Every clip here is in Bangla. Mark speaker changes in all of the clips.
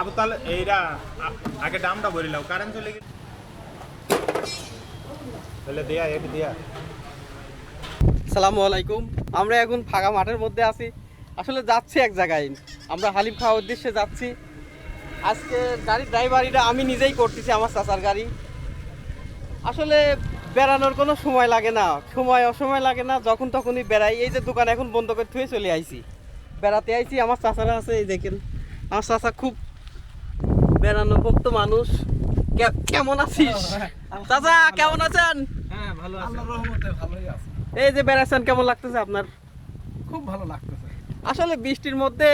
Speaker 1: আবু তাহলে এইরা আগে দামটা কারেন্ট চলে গেছে। তাহলে দিয়া একটু দিয়া।
Speaker 2: সালামু আলাইকুম। আমরা এখন ফাঁকা মাঠের মধ্যে আছি। আসলে যাচ্ছি এক জায়গায়। আমরা হালিম খাওয়ার উদ্দেশ্যে যাচ্ছি। আজকে গাড়ির ড্রাইভারিটা আমি নিজেই করতেছি, আমার চাচার গাড়ি। আসলে বেড়ানোর কোনো সময় লাগে না। সময় অসময় লাগে না, যখন তখনই বেড়াই। এই যে দোকান এখন বন্ধ করে থুয়ে চলে আইছি। বেড়াতে আইছি, আমার চাচারা আছে, এই দেখেন। আমার চাচা খুব বেড়ানো ভক্ত মানুষ। কে- কেমন আছিস? চাচা কেমন আছেন?
Speaker 3: হ্যাঁ ভালো আছে। আল্লাহর রহমতে ভালোই আছে।
Speaker 2: এই যে বেড়াচ্ছেন কেমন লাগতেছে আপনার?
Speaker 3: খুব ভালো লাগতেছে।
Speaker 2: আসলে বৃষ্টির মধ্যে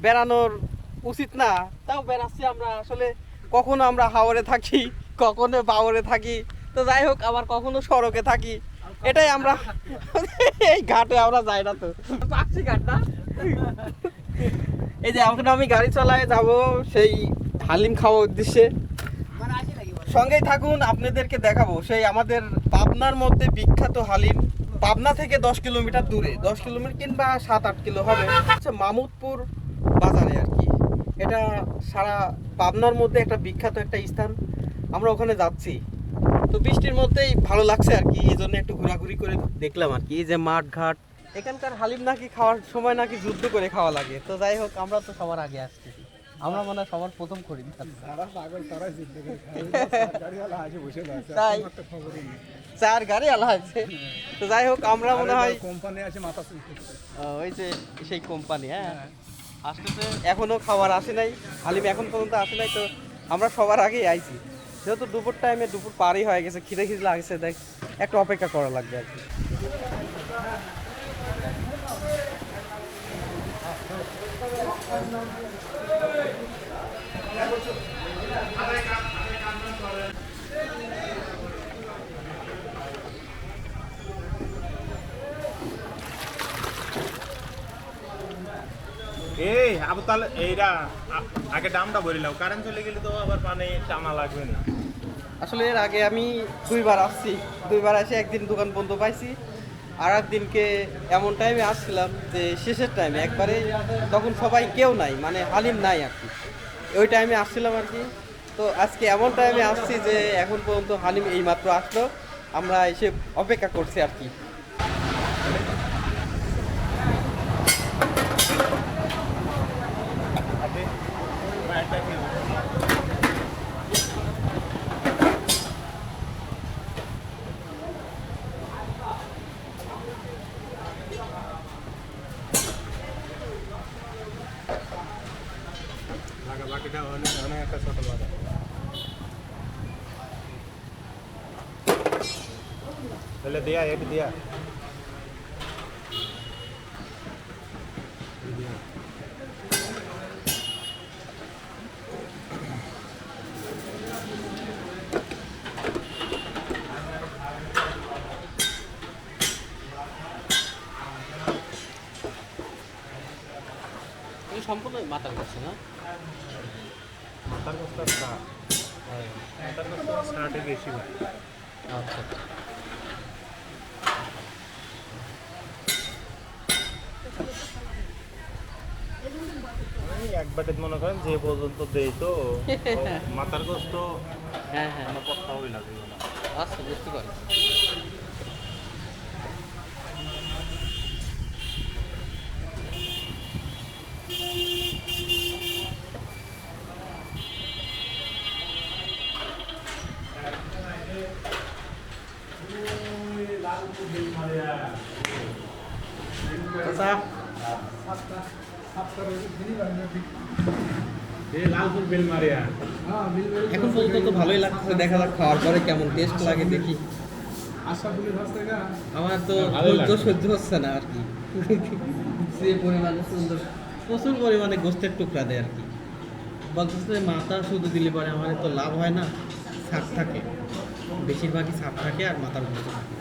Speaker 2: বেড়ানোর উচিত না তাও বেড়াচ্ছি আমরা। আসলে কখনো আমরা হাওরে থাকি কখনো বাওরে থাকি। তো যাই হোক আবার কখনো সড়কে থাকি। এটাই আমরা এই ঘাটে আমরা যাই না তো। পাচ্ছি ঘাটটা। এই যে এখন আমি গাড়ি চালায় যাব সেই হালিম খাওয়ার উদ্দেশ্যে। সঙ্গেই থাকুন, আপনাদেরকে দেখাবো। সেই আমাদের পাবনার মধ্যে বিখ্যাত হালিম। পাবনা থেকে দশ কিলোমিটার দূরে। দশ কিলোমিটার কিংবা সাত, আট কিলো হবে। হচ্ছে মামুদপুর বাজারে আর কি। এটা সারা পাবনার মধ্যে একটা বিখ্যাত একটা স্থান। আমরা ওখানে যাচ্ছি। তো বৃষ্টির মধ্যেই ভালো লাগছে আর কি। এই জন্য একটু ঘোরাঘুরি করে দেখলাম আর কি। এই যে মাঠ ঘাট এখানকার হালিম নাকি খাওয়ার সময় নাকি যুদ্ধ করে খাওয়া লাগে। তো যাই হোক, আমরা তো সবার আগে আসতেছি আমরা মনে হয় সবার প্রথম তাই?
Speaker 3: খবরই
Speaker 2: চার গাড়ি আলা আছে। তো যাই হোক আমরা মনে হয়
Speaker 3: কোম্পানি আছে মাথা
Speaker 2: ওই যে সেই কোম্পানি হ্যাঁ। আসতেছে এখনও খাবার আসে নাই। হালিম এখন পর্যন্ত আসে নাই তো আমরা সবার আগেই আইছি। যেহেতু দুপুর টাইমে দুপুর পারই হয়ে গেছে খিদে খিদে লাগছে দেখ একটু অপেক্ষা করা লাগবে আর কি।
Speaker 1: এই, আবু তাহলে এইরা আগে দামটা বলিলাম কারেন্ট চলে গেলে তো আবার পানি টানা লাগবে না।
Speaker 2: আসলে এর আগে আমি দুইবার আসছি। দুইবার এসে একদিন দোকান বন্ধ পাইছি আর একদিনকে এমন টাইমে আসছিলাম যে শেষের টাইমে একবারে তখন সবাই কেউ নাই মানে হালিম নাই আর কি। ওই টাইমে আসছিলাম আর কি। তো আজকে এমন টাইমে আসছি যে এখন পর্যন্ত হালিম এইমাত্র আসলো। আমরা এসে অপেক্ষা করছি আর কি
Speaker 1: আপনি একটা কি লাগা বাকিটা অনেক অনেক একটা ছোট লাগা তাহলে দিয়া একটু
Speaker 2: সম্পূর্ণ মাথার কাছে না?
Speaker 1: মাথার কষ্ট স্টার্ট মাথার কষ্ট স্টার্টে বেশি হয়।
Speaker 2: আচ্ছা।
Speaker 1: এক বাটিত মনে করেন যে পর্যন্ত দেই তো মাথার কষ্ট
Speaker 2: হ্যাঁ হ্যাঁ।
Speaker 1: কথা হই লাগে না।
Speaker 2: আচ্ছা বুঝতে পারি চাচা
Speaker 1: এই লালপুর বেলমারিয়া
Speaker 3: হ্যাঁ মিল
Speaker 2: এখন পর্যন্ত তো ভালোই লাগছে দেখা যাক খাওয়ার পরে কেমন টেস্ট লাগে দেখি। আমার তো
Speaker 1: লাগে।
Speaker 2: সহ্য হচ্ছে না আর কি। যে পরিমাণে সুন্দর। প্রচুর পরিমাণে গোস্তের টুকরা দেয় আর কি। বলতেছে মাথা শুধু দিলে পরে আমার তো লাভ হয় না ছাপ থাকে। বেশিরভাগই ছাপ থাকে আর মাথার গোস্ত থাকে।